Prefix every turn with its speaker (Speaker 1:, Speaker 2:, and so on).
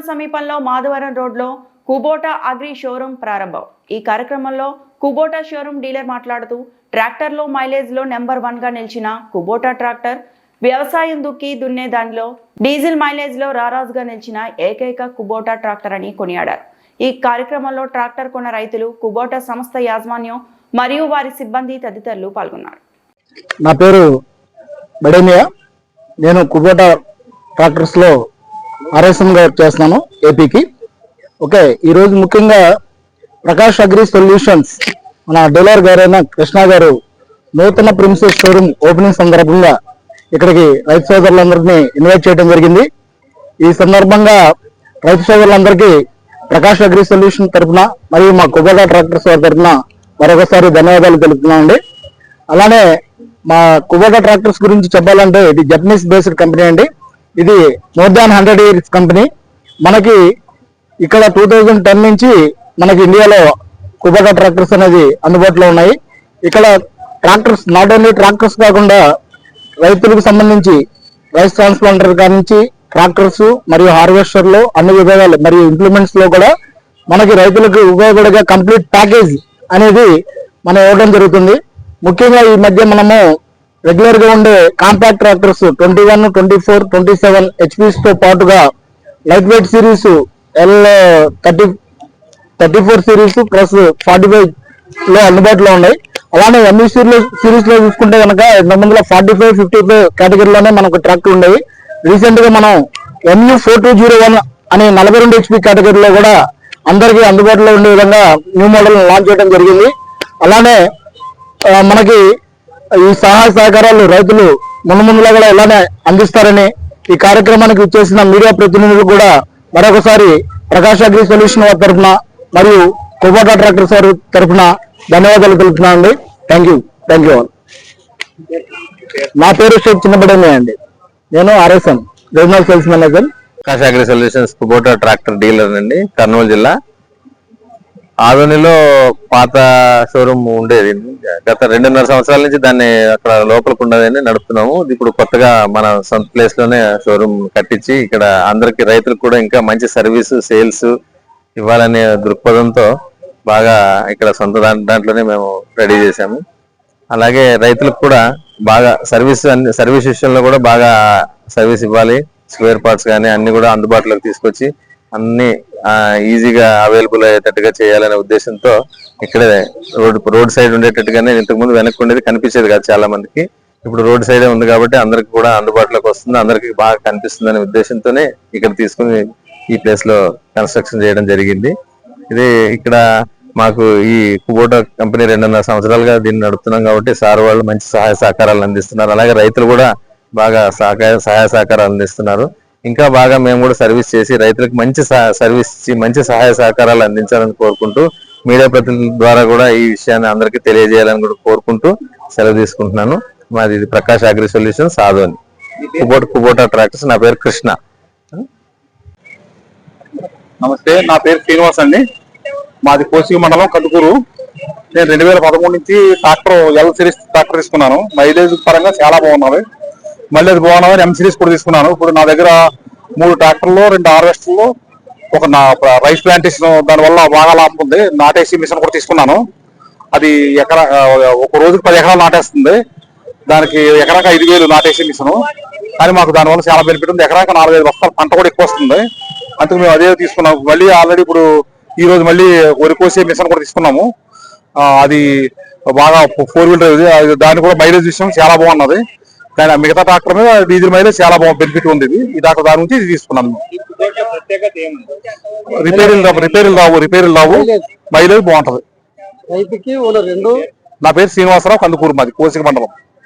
Speaker 1: పట్టణ సమీపంలో మాధవరం రోడ్లో కుబోటా అగ్రి షోరూం ప్రారంభం. ఈ కార్యక్రమంలో కుబోటా షోరూం డీలర్ మాట్లాడుతూ ట్రాక్టర్లో మైలేజ్లో నెంబర్ వన్గా నిలిచిన కుబోటా ట్రాక్టర్ వ్యవసాయం దుక్కి దున్నే దానిలో డీజిల్ మైలేజ్లో రారాజుగా నిలిచిన ఏకైక కుబోటా ట్రాక్టర్ అని కొనియాడారు. ఈ కార్యక్రమంలో ట్రాక్టర్ కొన్న రైతులు కుబోటా సంస్థ యాజమాన్యం మరియు వారి సిబ్బంది తదితరులు పాల్గొన్నారు.
Speaker 2: నా పేరు బడేమియా నేను కుబోటా ట్రాక్టర్స్లో లో ఆర్ఎస్ఎం గా చేస్తున్నాను ఏపీకి. ఓకే ఈరోజు ముఖ్యంగా ప్రకాష్ అగ్రి సొల్యూషన్స్ మన డీలర్ గారైన కృష్ణ గారు నూతన ప్రిన్సెస్ షోరూమ్ ఓపెనింగ్ సందర్భంగా ఇక్కడికి రైతు సోదరులందరినీ ఇన్వైట్ చేయడం జరిగింది. ఈ సందర్భంగా రైతు సోదరులందరికీ ప్రకాష్ అగ్రి సొల్యూషన్ తరపున మరియు మా కుబేరా ట్రాక్టర్స్ వారి తరపున మరొకసారి ధన్యవాదాలు తెలుపుతున్నామండి. అలానే మా కుబేరా ట్రాక్టర్స్ గురించి చెప్పాలంటే ఇది జపనీస్ బేస్డ్ కంపెనీ అండి. ఇది more than hundred years company మనకి ఇక్కడ టూ థౌజండ్ టెన్ నుంచి మనకి ఇండియాలో కుబటా ట్రాక్టర్స్ అనేది అందుబాటులో ఉన్నాయి. ఇక్కడ ట్రాక్టర్స్ నాట్ ఓన్లీ ట్రాక్టర్స్ కాకుండా రైతులకు సంబంధించి రైస్ ట్రాన్స్ప్లాంటర్ కాడి నుంచి ట్రాక్టర్స్ మరియు హార్వెస్టర్లు అన్ని విభాగాలు మరియు ఇంప్లిమెంట్స్లో కూడా మనకి రైతులకు ఉపయోగపడే కంప్లీట్ ప్యాకేజ్ అనేది మనం ఇవ్వడం జరుగుతుంది. ముఖ్యంగా ఈ మధ్య మనము రెగ్యులర్గా ఉండే compact tractors twenty one twenty four twenty seven హెచ్పీస్తో పాటుగా light weight series L thirty thirty four series plus forty ఫైవ్లో అందుబాటులో ఉన్నాయి. అలానే ఎంఈ సిరీస్ సిరీస్లో చూసుకుంటే కనుక ఎనిమిది వందల ఫార్టీ ఫైవ్ ఫిఫ్టీ ఫైవ్ కేటగిరీలోనే మనకు ట్రాక్టర్ ఉండేవి రీసెంట్గా మనం MU four two zero one అనే నలభై రెండు హెచ్పి కేటగిరీలో కూడా అందరికీ అందుబాటులో ఉండే విధంగా న్యూ మోడల్ లాంచ్ చేయడం జరిగింది. అలానే మనకి ఈ సహాయ సహకారాలు రైతులు మున్ముందులో కూడా ఇలానే అందిస్తారని ఈ కార్యక్రమానికి చేసిన మీడియా ప్రతినిధులు కూడా మరొకసారి ప్రకాష్ అగ్రి సొల్యూషన్ వారి తరఫున మరియు కుబాటా ట్రాక్టర్స్ వారి తరఫున ధన్యవాదాలు తెలుపుతున్నాను అండి థ్యాంక్ యూ థ్యాంక్ యూ నా పేరు షేక్ చిన్నబడమే అండి. నేను RSM regional sales manager
Speaker 3: Prakash agri solutions Kubota tractor dealer అండి కర్నూలు జిల్లా. ఆదోనిలో పాత షోరూమ్ ఉండేది. గత రెండున్నర సంవత్సరాల నుంచి దాన్ని అక్కడ లోపలికి ఉండదని నడుపుతున్నాము. ఇప్పుడు కొత్తగా మన సొంత ప్లేస్లోనే షోరూమ్ కట్టించి ఇక్కడ అందరికి రైతులకు కూడా ఇంకా మంచి సర్వీస్ సేల్స్ ఇవ్వాలనే దృక్పథంతో బాగా ఇక్కడ సొంత దాంట్లోనే మేము రెడీ చేశాము. అలాగే రైతులకు కూడా బాగా సర్వీస్ అన్ని సర్వీస్ విషయంలో కూడా బాగా సర్వీస్ ఇవ్వాలి. స్క్వేర్ పార్ట్స్ కానీ అన్ని కూడా అందుబాటులోకి తీసుకొచ్చి అన్ని ఈజీగా అవైలబుల్ అయ్యేటట్టుగా చేయాలనే ఉద్దేశంతో ఇక్కడే రోడ్ రోడ్ సైడ్ ఉండేటట్టుగానే ఇంతకు ముందు వెనక్కి ఉండేది కనిపించేది కాదు చాలా మందికి. ఇప్పుడు రోడ్ సైడే ఉంది కాబట్టి అందరికి కూడా అందుబాటులోకి వస్తుంది అందరికి బాగా కనిపిస్తుంది అనే ఉద్దేశంతోనే ఇక్కడ తీసుకుని ఈ ప్లేస్లో కన్స్ట్రక్షన్ చేయడం జరిగింది. ఇది ఇక్కడ మాకు ఈ కుబోటా కంపెనీ రెండున్నర సంవత్సరాలుగా దీన్ని నడుపుతున్నాం కాబట్టి సార్ వాళ్ళు మంచి సహాయ సహకారాలు అందిస్తున్నారు. అలాగే రైతులు కూడా బాగా సహకార సహాయ సహకారాలు అందిస్తున్నారు. ఇంకా బాగా మేము కూడా సర్వీస్ చేసి రైతులకు మంచి సర్వీస్ ఇచ్చి మంచి సహాయ సహకారాలు అందించాలని కోరుకుంటూ మీడియా ప్రతినిధుల ద్వారా కూడా ఈ విషయాన్ని అందరికీ తెలియజేయాలని కూడా కోరుకుంటూ సెలవు తీసుకుంటున్నాను. మాది ఇది Prakash agri solutions Adoni. Kubota Kubota tractors. నా పేరు కృష్ణ.
Speaker 4: నమస్తే నా పేరు శ్రీనివాస్ అండి. మాది కోసిగి మండలం కటుకూరు నేను రెండు వేల పదమూడు నుంచి ట్రాక్టర్ ఎల్ సిరీస్ ట్రాక్టర్ తీసుకున్నాను. మైలేజ్ పరంగా చాలా బాగున్నది. మైలేజ్ బాగున్నది ఎం సిరీస్ కూడా తీసుకున్నాను. ఇప్పుడు నా దగ్గర మూడు ట్రాక్టర్లు రెండు హార్వెస్టర్లు ఒక నా రైస్ ప్లాంటేషన్ దానివల్ల బాగా లాభం ఉంది. నాటేసి మిషన్ కూడా తీసుకున్నాను. అది ఎకరా ఒక రోజుకి పది ఎకరాలు నాటేస్తుంది. దానికి ఎకరాక ఐదు వేలు నాటేసి మిషన్. కానీ మాకు దానివల్ల చాలా బెనిఫిట్ ఉంది. ఎకరాకి నాలుగైదు బస్తాలు పంట కూడా ఎక్కువ వస్తుంది. అందుకు మేము అదే తీసుకున్నాం. మళ్ళీ ఆల్రెడీ ఇప్పుడు ఈ రోజు మళ్ళీ వరి కోసే మిషన్ కూడా తీసుకున్నాము. అది బాగా ఫోర్ వీలర్ అది దాని కూడా మైలేజ్ విషయం చాలా బాగున్నది. కానీ మిగతా ట్రాక్టర్ మీద డీజిల్ మైలేజ్ చాలా బెనిఫిట్ ఉంది. ఇది ఈ డాక్టర్ దాని నుంచి ఇది తీసుకున్నాను రిపేర్లు రావు రిపేర్లు రావు రిపేర్లు రావు. మైలేజ్ బాగుంటది. నా పేరు శ్రీనివాసరావు కందుకూరు మాది కోసిక మండలం.